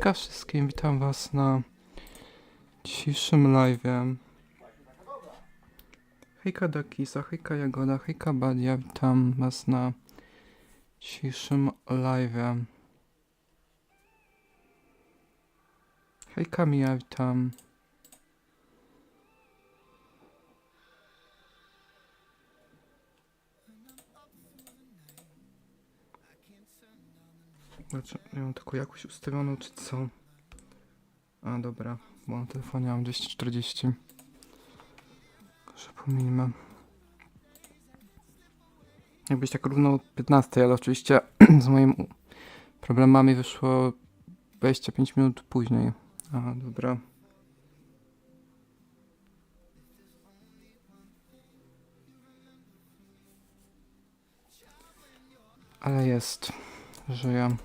Hejka wszystkim, witam was na dzisiejszym live'ie. Hejka Dakisa, hejka Jagoda, hejka Badia, witam was na dzisiejszym live'ie. Hejka Mija, witam. Znaczy, ja mam taką jakość ustawioną, czy co? A, dobra, bo na telefonie mam 240. Może pominimy. Jakbyś tak równo o 15, ale oczywiście z moimi u- problemami wyszło 25 minut później. A, dobra. Ale jest. Żyję.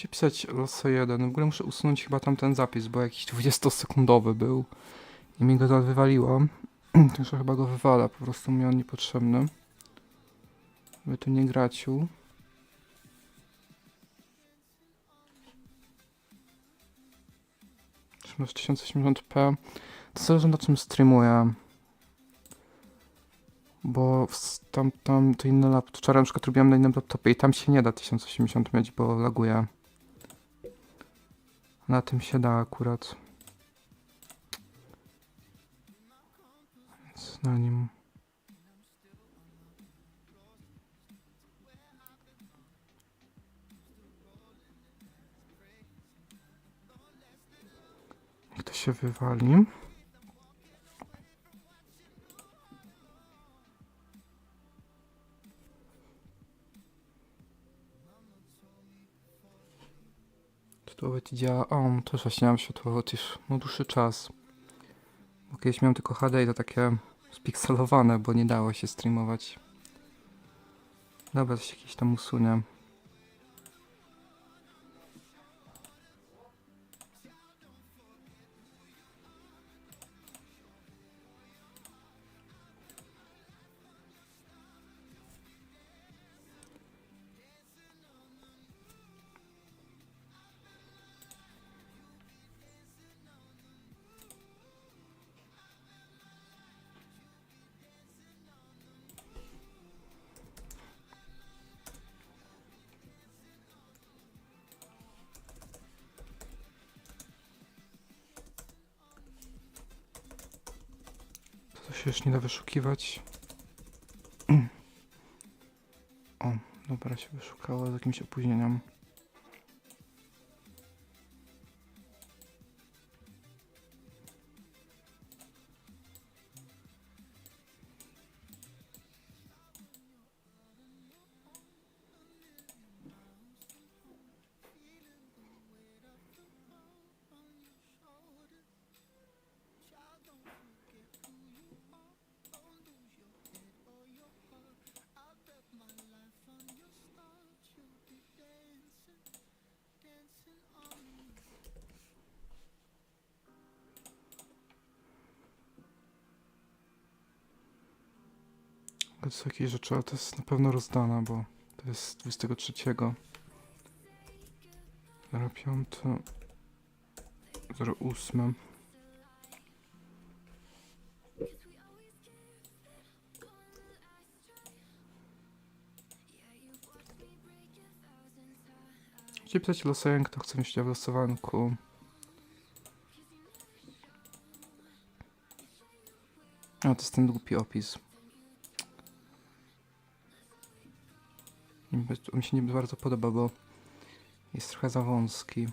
Możecie pisać loso 1. W ogóle muszę usunąć chyba tamten zapis, bo jakiś 20-sekundowy był i mi go to wywaliło. Także chyba go wywala, po prostu mi on niepotrzebny. By tu nie gracił. Czy masz 1080p? To zależy na czym streamuję. Bo tam, tam to inny laptop. Wczoraj na przykład robiłem na innym laptopie i tam się nie da 1080 mieć, bo laguje. Na tym się da akurat. Więc na nim. Jak to się wywali? Światłowód działa. O, też właśnie mam światłowód już no, dłuższy czas. Bo kiedyś miałem tylko HD i to takie spikselowane, bo nie dało się streamować. Dobra, coś jakieś tam usunie. Się już nie da wyszukiwać. O, dobra, się wyszukało z jakimś opóźnieniem. To są jakieś rzeczy, ale to jest na pewno rozdana, bo to jest 23. 05. 08. Gdzie pisać losowanie, kto chce myśleć o losowanku? A, to jest ten głupi opis. Mi się nie bardzo podoba, bo jest trochę za wąski.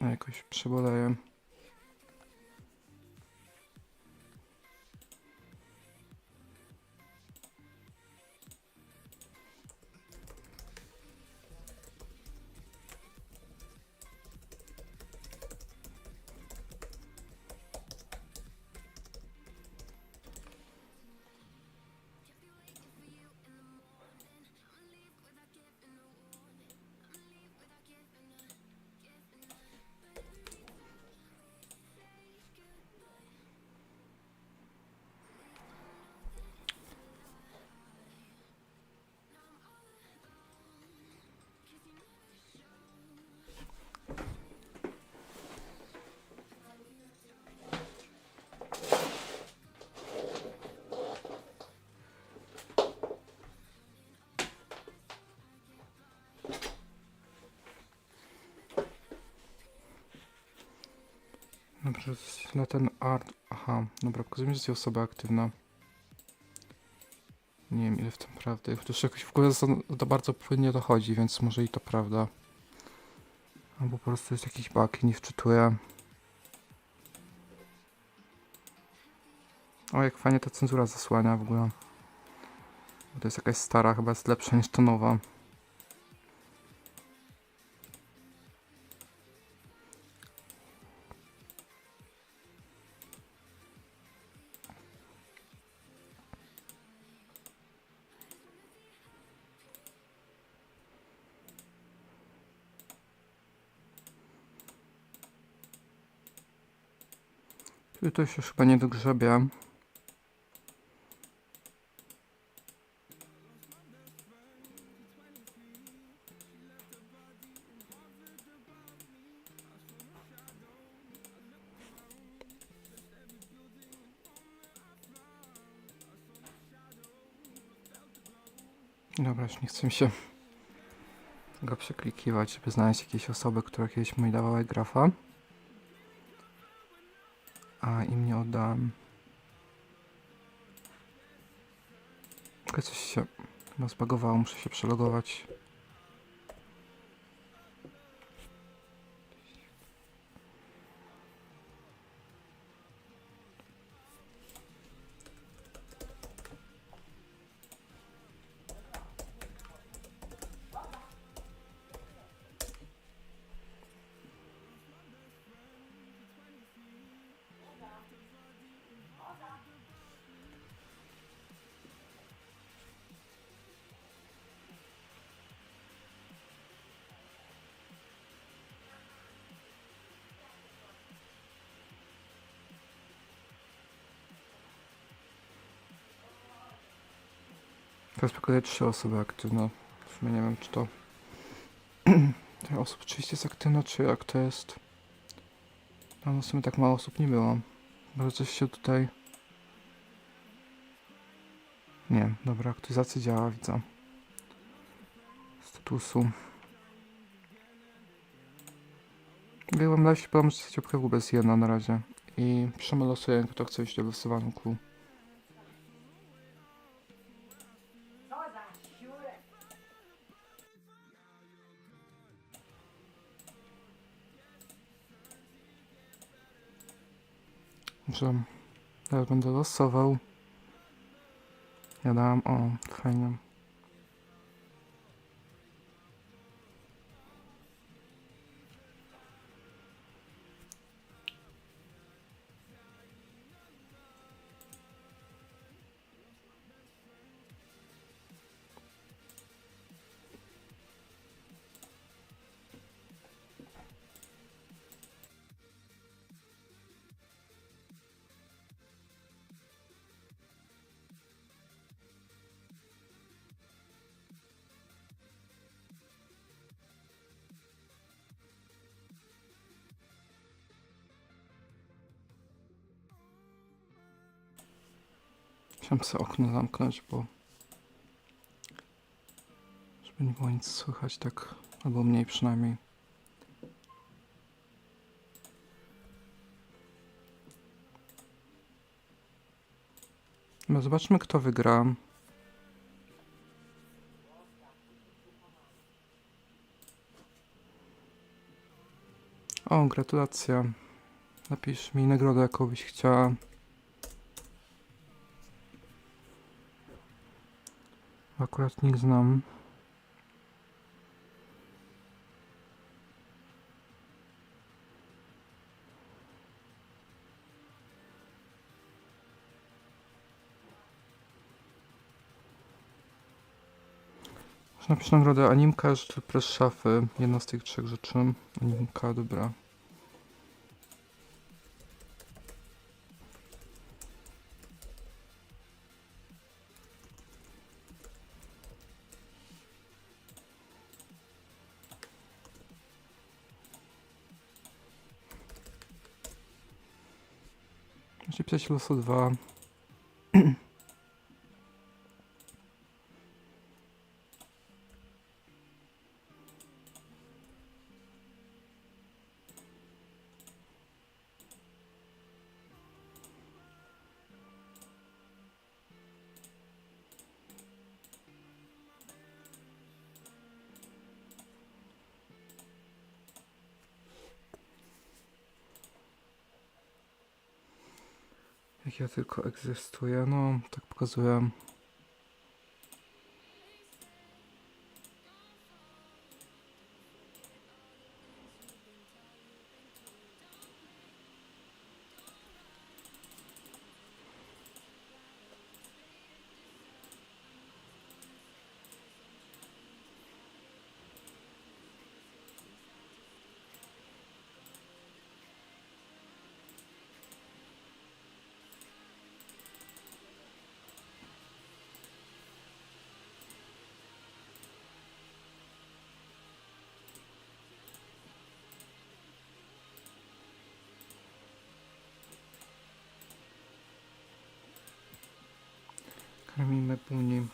A jakoś przeboleję. Na ten art. Aha, dobra, pokazuje mi, że jest osoba aktywna. Nie wiem ile w tym prawdy. Chociaż jakoś w ogóle to bardzo płynnie dochodzi, więc może i to prawda. Albo po prostu jest jakiś bug nie wczytuję. O, jak fajnie ta cenzura zasłania w ogóle. Bo to jest jakaś stara, chyba jest lepsza niż ta nowa. Tu to się chyba nie dogrzebie. Dobra, już nie chcę się go przeklikiwać, żeby znaleźć jakieś osoby, które kiedyś mi dawały grafa. A im nie oddałem. Tylko coś się chyba zbagowało, muszę się przelogować. Teraz pokazuję trzy osoby aktywne. W sumie nie wiem, czy to... Tych osób oczywiście jest aktywna, czy jak to jest. Tam w sumie tak mało osób nie było. Może coś się tutaj... Nie, dobra, aktywizacja działa, widzę. Statusu. Na chyba może stać w ogóle jest jedna na razie. I przemelosuję, kto chce iść do wysyłanku. Że teraz będę losował. Ja dałem, o, fajnie. Chciałem sobie okno zamknąć, bo żeby nie było nic słychać tak, albo mniej przynajmniej. No zobaczmy kto wygra. O, gratulacja. Napisz mi nagrodę, jaką byś chciała. Akurat nikt znam. Napisać nagrodę animka, czy press szafy. Jedna z tych trzech rzeczy. Animka, dobra. Muszę pisać losu 2. tylko egzystuję, no tak pokazuję. Karmimy później.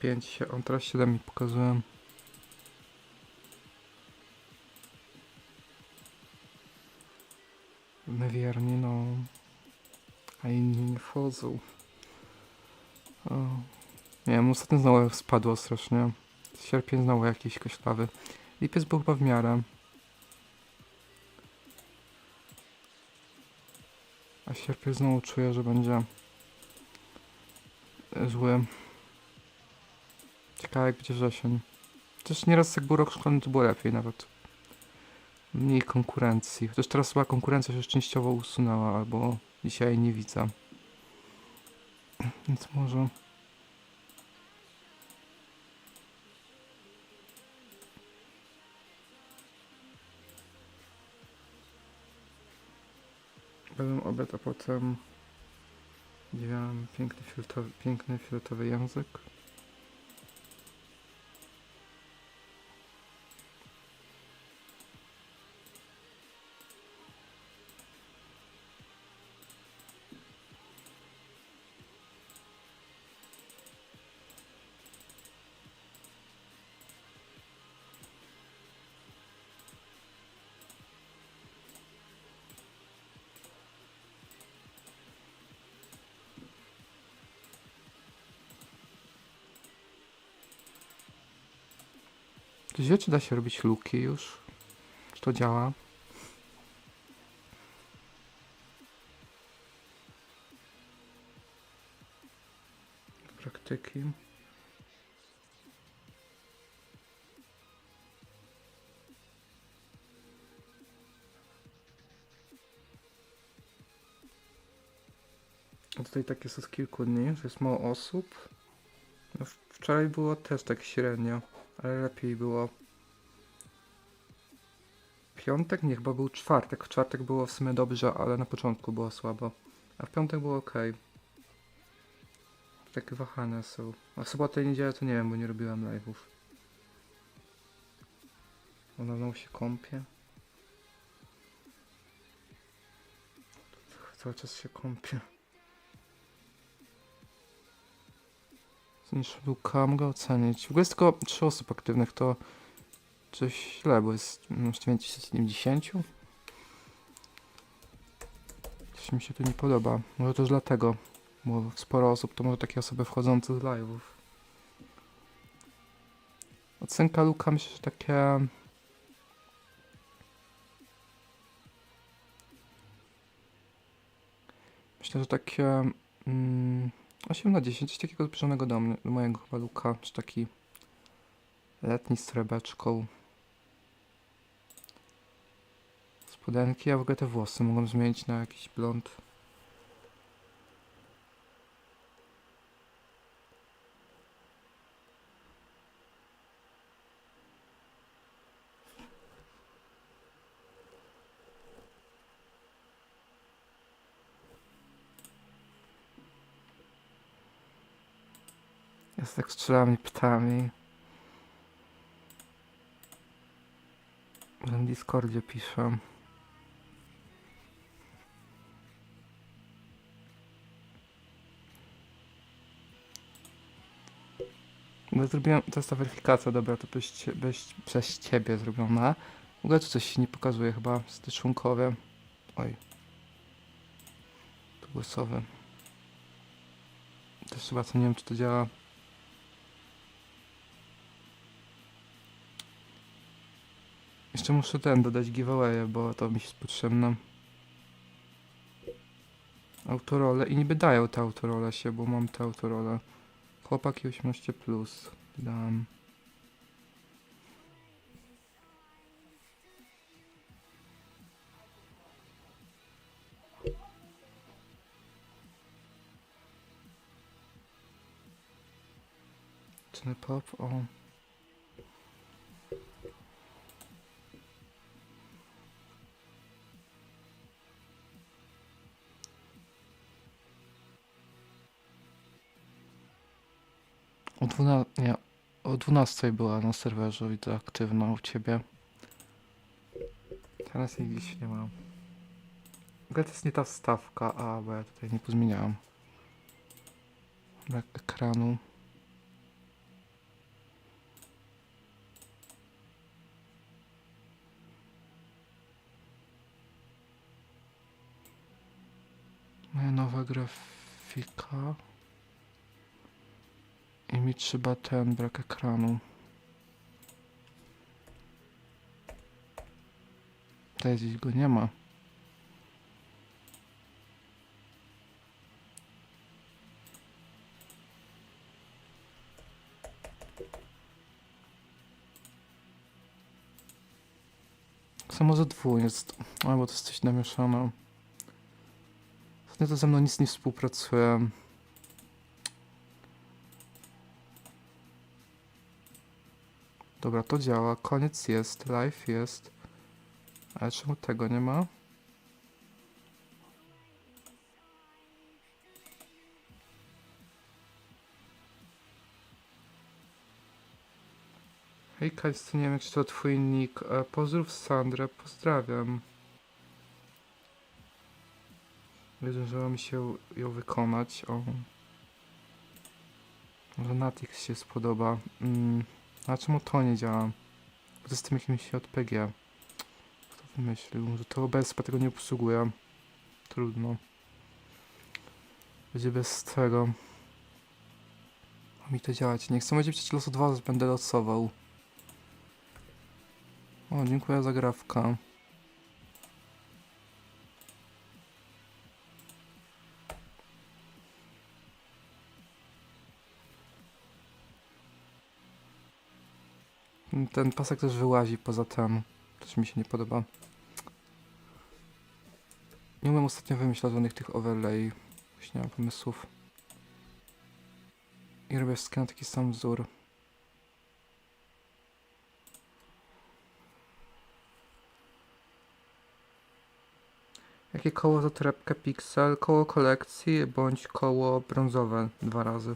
5 się, on teraz 7 mi pokazuje. Wierni, no. A inni nie wchodzą. Nie wiem, ostatnio znowu spadło strasznie. Sierpień znowu jakiś koślawy. Lipiec był chyba w miarę. A sierpień znowu czuję, że będzie zły. Ciekawe jak będzie wrzesień. Też nieraz jak był rok szkolny to było lepiej nawet. Mniej konkurencji. Chociaż teraz chyba konkurencja się częściowo usunęła, albo dzisiaj nie widzę. Więc może... Będę obiad, a potem... Widziałem piękny fioletowy, piękny fioletowy język. Wie, czy da się robić luki już? Czy to działa? Praktyki. Tutaj takie są z kilku dni, że jest mało osób. No, wczoraj było też tak średnio, ale lepiej było. Piątek? Nie, chyba był czwartek. W czwartek było w sumie dobrze, ale na początku było słabo. A w piątek było ok. Takie wahane są. A w sobotę i niedzielę to nie wiem, bo nie robiłem live'ów. Ona znowu się kąpie. Cały czas się kąpie. Niż Luka mogę ocenić. W ogóle jest tylko 3 osób aktywnych, to coś źle, bo jest no, 970. Coś mi się tu nie podoba. Może też dlatego, bo sporo osób to może takie osoby wchodzące z live'ów. Ocenka Luka myślę, że takie... Myślę, że takie... Mm, 8 na 10, coś takiego zbliżonego do, mnie, do mojego chyba luka, czy taki letni z. Spodenki, a w ogóle te włosy mogą zmienić na jakiś blond. Jest tak strzelami pytami. Na Discordzie piszę. Bo zrobiłem, to jest ta weryfikacja, dobra, to byś, byś przez ciebie zrobiona. W ogóle tu coś się nie pokazuje chyba, styczunkowe. Oj. Tu głosowe. Też chyba co nie wiem czy to działa. Jeszcze muszę ten dodać giveaway, bo to mi się jest potrzebne. Autorole i niby dają te autorole się, bo mam te autorole. Chłopaki 18+. Plus. Dam. Czy pop? O. O 12, nie, o 12 była na serwerze, widzę aktywna u ciebie. Teraz jej gdzieś nie ma. W ogóle to jest nie ta wstawka, a bo ja tutaj nie pozmieniałam. Brak ekranu. Moja nowa grafika. I mi trzeba ten brak ekranu. Tutaj gdzieś go nie ma. Samo ze dwóch jest. Albo to jest coś namieszane. Ostatnio to ze mną nic nie współpracuje. Dobra, to działa. Koniec jest. Live jest. Ale czemu tego nie ma? Hej Kajs, nie wiem jak to twój nick. E, pozdrów Sandrę, pozdrawiam. Zdążyło mi się ją wykonać. O. Może Natix się spodoba. Mm. A czemu to nie działa? Bo to z tym jakimś JPG. Kto wymyślił, że to OBS tego nie obsługuje. Trudno. Będzie bez tego. Ma mi to działać. Nie chcę będzie przecież losu 2, będę losował. O, dziękuję za grafkę. Ten pasek też wyłazi poza ten. Też mi się nie podoba. Nie umiem ostatnio wymyślać żadnych tych overlay. Już nie mam pomysłów. I robię wszystkie na taki sam wzór. Jakie koło to torebka Pixel? Koło kolekcji bądź koło brązowe dwa razy.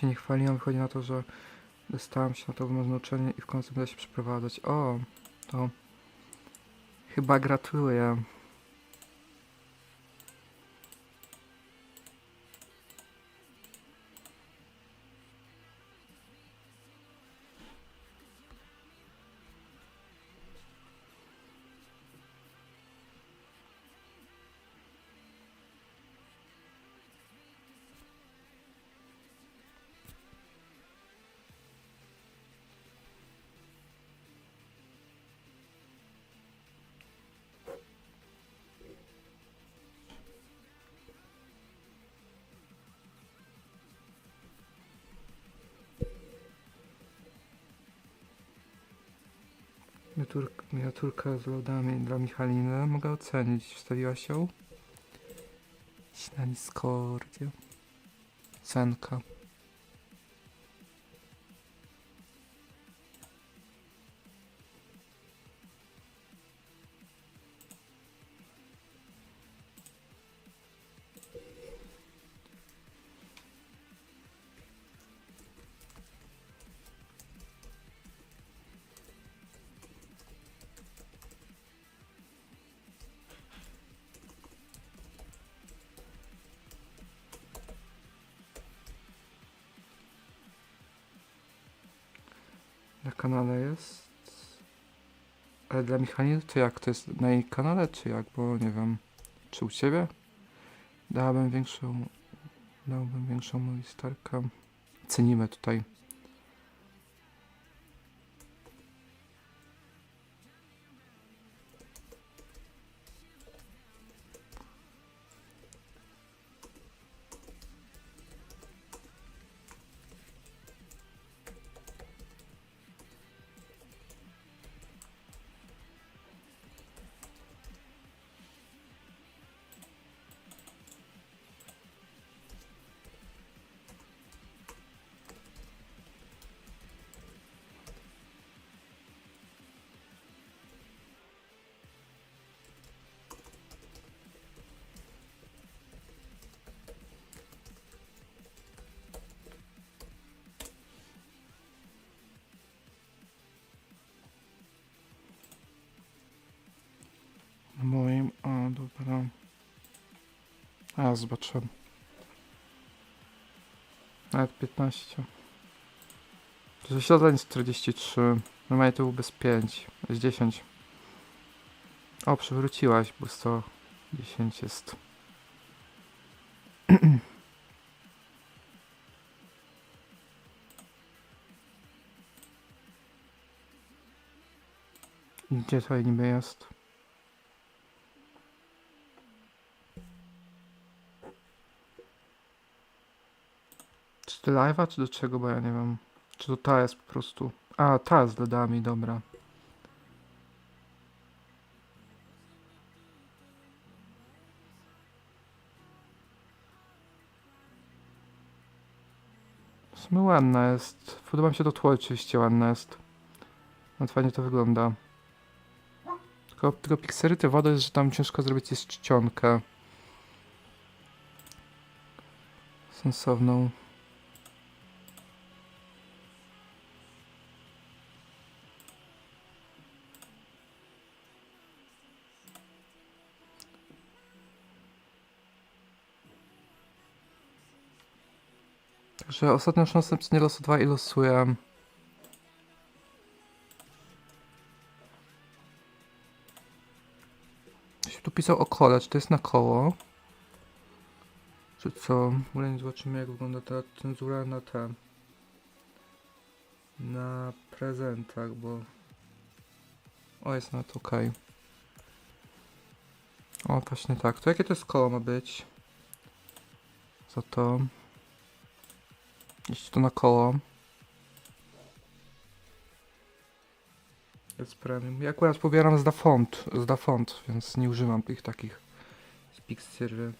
Się nie chwaliłem, wychodzi na to, że dostałem się na to naznaczenie i w końcu będę się przeprowadzać. O, to chyba gratuluję. Miniaturka z lodami dla Michaliny. Mogę ocenić. Wstawiłaś ją? Na Discordzie. Cenka. Ale dla Michaliny to jak? To jest na jej kanale, czy jak? Bo nie wiem. Czy u ciebie? Dałabym większą Dałbym większą mowisterkę. Cenimy tutaj. A, zobaczę. Nawet 15. To wyświetleń jest 43. Normalnie to byłby z 5. Z 10. O, przywróciłaś, bo 110 jest. Gdzie tutaj niby jest? Live'a, czy do czego, bo ja nie wiem. Czy to ta jest po prostu. A, ta z LEDami, dobra. W ładna jest. Podoba mi się to tło oczywiście ładne jest. No fajnie to wygląda. Tylko, tylko piksery te wody jest, że tam ciężko zrobić jest czcionkę. Sensowną. Także ostatnio już następnie losu 2 i losuję. Ktoś tu pisał o kole, czy to jest na koło? Czy co? W ogóle nie zobaczymy jak wygląda ta cenzura na te na prezentach, bo o jest nawet ok. O właśnie tak, to jakie to jest koło ma być? Za to jeśli to na koło jest premium. Ja akurat pobieram z Dafont, z Dafont, więc nie używam tych takich z Pixiery.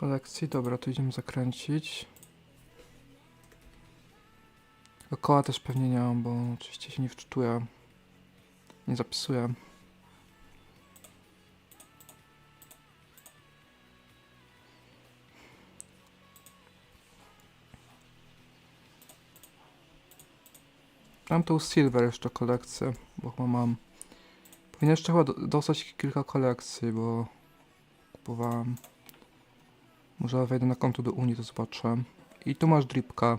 Kolekcji. Dobra, to idziemy zakręcić. Koła też pewnie nie mam, bo oczywiście się nie wczytuję. Nie zapisuję. Mam tą Silver jeszcze kolekcję, bo chyba mam. Powinien jeszcze chyba do- dostać kilka kolekcji, bo kupowałem. Może wejdę na konto do Unii, to zobaczę. I tu masz dripka.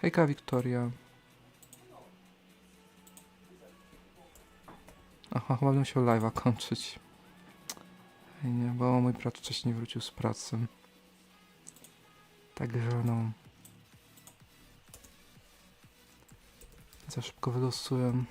Hejka, Wiktoria. Aha, chyba będę musiał live'a kończyć. Ej, nie, bo mój brat wcześniej wrócił z pracy. Także no... Za szybko wylosuję.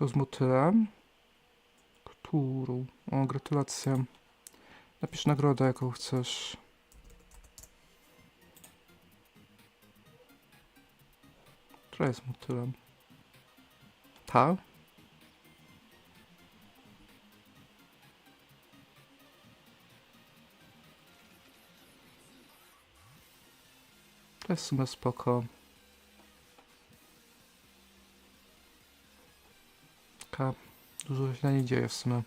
To z motyla. Którą? O, gratulacje. Napisz nagrodę, jaką chcesz. Która jest motylem? Ta? To jest w sumie spoko. Taka dużo się nie dzieje w sumie.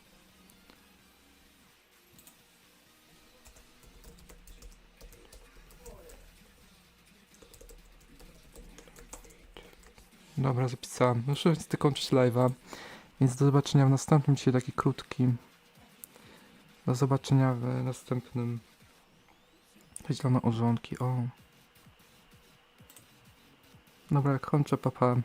Dobra, zapisałem. Muszę niestety kończyć live'a. Więc do zobaczenia w następnym dzisiaj taki krótki. Do zobaczenia w następnym. Zielone orzonki, o. Dobra, kończę, papa.